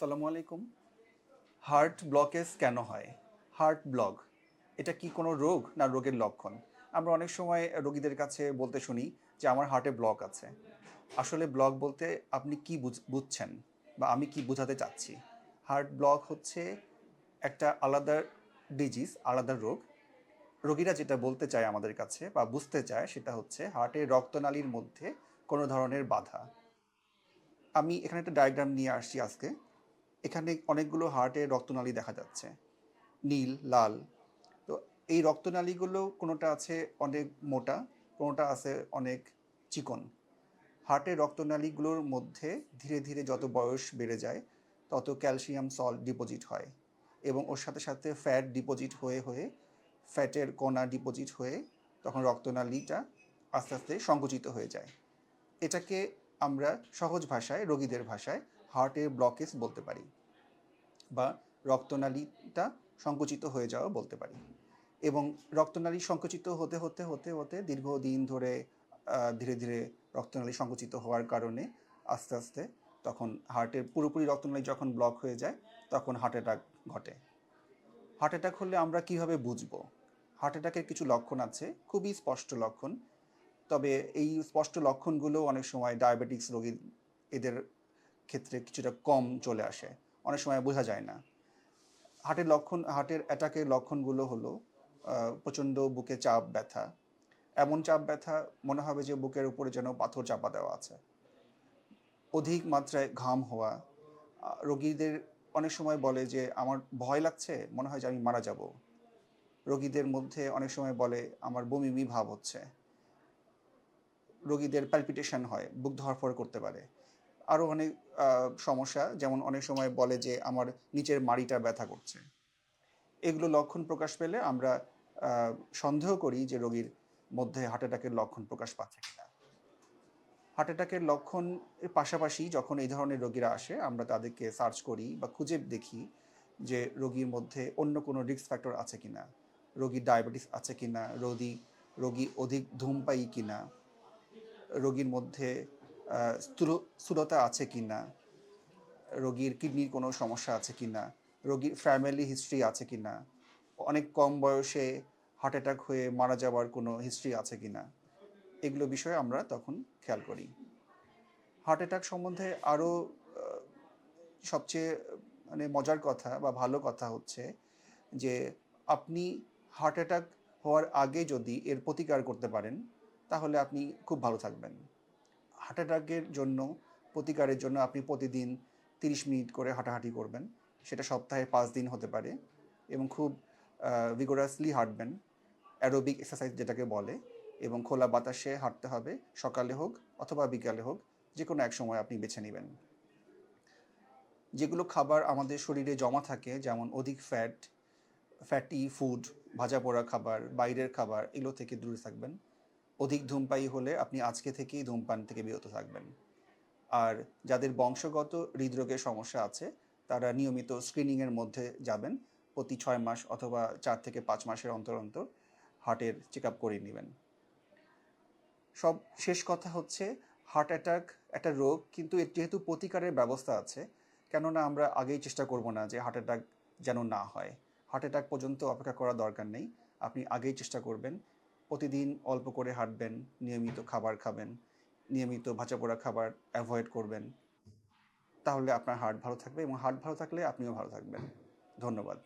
আসসালামু আলাইকুম। Heart blockage কেন হয়? হার্ট ব্লক এটা কি কোনো রোগ না রোগের লক্ষণ? আমরা অনেক সময় রোগীদের কাছে বলতে শুনি যে, আমার হার্টে ব্লক আছে। আসলে ব্লক বলতে আপনি কি বুঝ- বুঝছেন বা আমি কি বোঝাতে চাচ্ছি? হার্ট ব্লক হচ্ছে একটা আলাদা ডিজিজ আলাদা রোগ। রোগীরা যেটা বলতে চায় আমাদের কাছে বা বুঝতে চায়, সেটা হচ্ছে হার্টের রক্তনালীর মধ্যে কোনো ধরনের বাধা। আমি এখানে একটা ডায়াগ্রাম নিয়ে আসছি আজকে। এখানে অনেকগুলো হার্টের রক্তনালী দেখা যাচ্ছে। নীল, লাল। তো এই রক্তনালীগুলো কোনোটা আছে অনেক মোটা, কোনোটা আছে অনেক চিকন। হার্টের রক্তনালীগুলোর মধ্যে ধীরে ধীরে যত বয়স বেড়ে যায়, তত ক্যালসিয়াম সল্ট ডিপোজিট হয় এবং ওর সাথে সাথে ফ্যাট ডিপোজিট হয়ে হয়ে ফ্যাটের কণা ডিপোজিট হয়ে তখন রক্তনালীটা আস্তে আস্তে সংকুচিত হয়ে যায়। এটাকে আমরা সহজ ভাষায়, রোগীদের ভাষায় হার্টের ব্লকেজ বলতে পারি বা রক্তনালীটা সংকুচিত হয়ে যাওয়া বলতে পারি। এবং রক্তনালী সংকুচিত হতে হতে হতে হতে দীর্ঘদিন ধরে ধীরে ধীরে রক্তনালী সংকুচিত হওয়ার কারণে আস্তে আস্তে তখন হার্টের পুরোপুরি রক্তনালী যখন ব্লক হয়ে যায় তখন হার্ট অ্যাটাক ঘটে। হার্ট অ্যাটাক হলে আমরা কীভাবে বুঝব? হার্ট অ্যাটাকের কিছু লক্ষণ আছে, খুবই স্পষ্ট লক্ষণ। তবে এই স্পষ্ট লক্ষণগুলো অনেক সময় ডায়াবেটিক্স রোগীর, এদের ক্ষেত্রে কিছুটা কম চলে আসে। অনেক সময় বোঝা যায় না। হার্টের লক্ষণ, হার্টের অ্যাটাকের লক্ষণগুলো হলো প্রচণ্ড বুকে চাপ, ব্যথা। এমন চাপ, ব্যথা মনে হবে যে বুকের উপরে যেন পাথর চাপা দেওয়া আছে। অধিক মাত্রায় ঘাম হওয়া। রোগীদের অনেক সময় বলে যে, আমার ভয় লাগছে, মনে হয় যে আমি মারা যাব। রোগীদের মধ্যে অনেক সময় বলে, আমার বমি বমি ভাব হচ্ছে। রোগীদের প্যালপিটেশন হয়, বুক ধরফর করতে পারে। আরও অনেক সমস্যা। যেমন অনেক সময় বলে যে আমার নিচের মাড়িটা ব্যথা করছে। এগুলো লক্ষণ প্রকাশ পেলে আমরা সন্দেহ করি যে রোগীর মধ্যে হার্ট অ্যাটাকের লক্ষণ প্রকাশ পাচ্ছে কিনা। হার্ট অ্যাটাকের লক্ষণ পাশাপাশি যখন এই ধরনের রোগীরা আসে, আমরা তাদেরকে সার্চ করি বা খুঁজে দেখি যে রোগীর মধ্যে অন্য কোনো রিস্ক ফ্যাক্টর আছে কিনা। রোগীর ডায়াবেটিস আছে কিনা? রোগী রোগী অধিক ধূমপায়ী কিনা? রোগীর মধ্যে স্থূলতা আছে কি না রোগীর কিডনির কোনো সমস্যা আছে কি না রোগীর ফ্যামিলি হিস্ট্রি আছে কি না অনেক কম বয়সে হার্ট অ্যাটাক হয়ে মারা যাওয়ার কোনো হিস্ট্রি আছে কি না এগুলো বিষয়ে আমরা তখন খেয়াল করি। হার্ট অ্যাটাক সম্বন্ধে আরও সবচেয়ে মানে মজার কথা বা ভালো কথা হচ্ছে যে আপনি হার্ট অ্যাটাক হওয়ার আগে যদি এর প্রতিকার করতে পারেন, তাহলে আপনি খুব ভালো থাকবেন। হার্ট অ্যাটাকের জন্য, প্রতিকারের জন্য আপনি প্রতিদিন তিরিশ মিনিট করে হাঁটাহাঁটি করবেন। সেটা সপ্তাহে পাঁচ দিন হতে পারে এবং খুব ভিগোরাসলি হাঁটবেন। অ্যারোবিক এক্সারসাইজ যেটাকে বলে এবং খোলা বাতাসে হাঁটতে হবে, সকালে হোক অথবা বিকালে হোক যে কোনো এক সময় আপনি বেছে নেবেন। যেগুলো খাবার আমাদের শরীরে জমা থাকে, যেমন অধিক ফ্যাট ফ্যাটি ফুড ভাজা পোড়া খাবার, বাইরের খাবার, এগুলো থেকে দূরে থাকবেন। অধিক ধূমপায়ী হলে আপনি আজকে থেকেই ধূমপান থেকে বিরত থাকবেন। আর যাদের বংশগত হৃদরোগের সমস্যা আছে, তারা নিয়মিত স্ক্রিনিংয়ের মধ্যে যাবেন। প্রতি ছয় মাস অথবা চার থেকে পাঁচ মাসের অন্তর অন্তর হার্টের চেক আপ করে নেবেন। সব শেষ কথা হচ্ছে হার্ট অ্যাটাক একটা রোগ কিন্তু এর যেহেতু প্রতিকারের ব্যবস্থা আছে, কেননা আমরা আগেই চেষ্টা করব না যে হার্ট অ্যাটাক যেন না হয়। হার্ট অ্যাটাক পর্যন্ত অপেক্ষা করার দরকার নেই। আপনি আগেই চেষ্টা করবেন। প্রতিদিন অল্প করে হাঁটবেন, নিয়মিত খাবার খাবেন, নিয়মিত ভাজা পোড়া খাবার অ্যাভয়েড করবেন। তাহলে আপনার হার্ট ভালো থাকবে এবং হার্ট ভালো থাকলে আপনিও ভালো থাকবেন। ধন্যবাদ।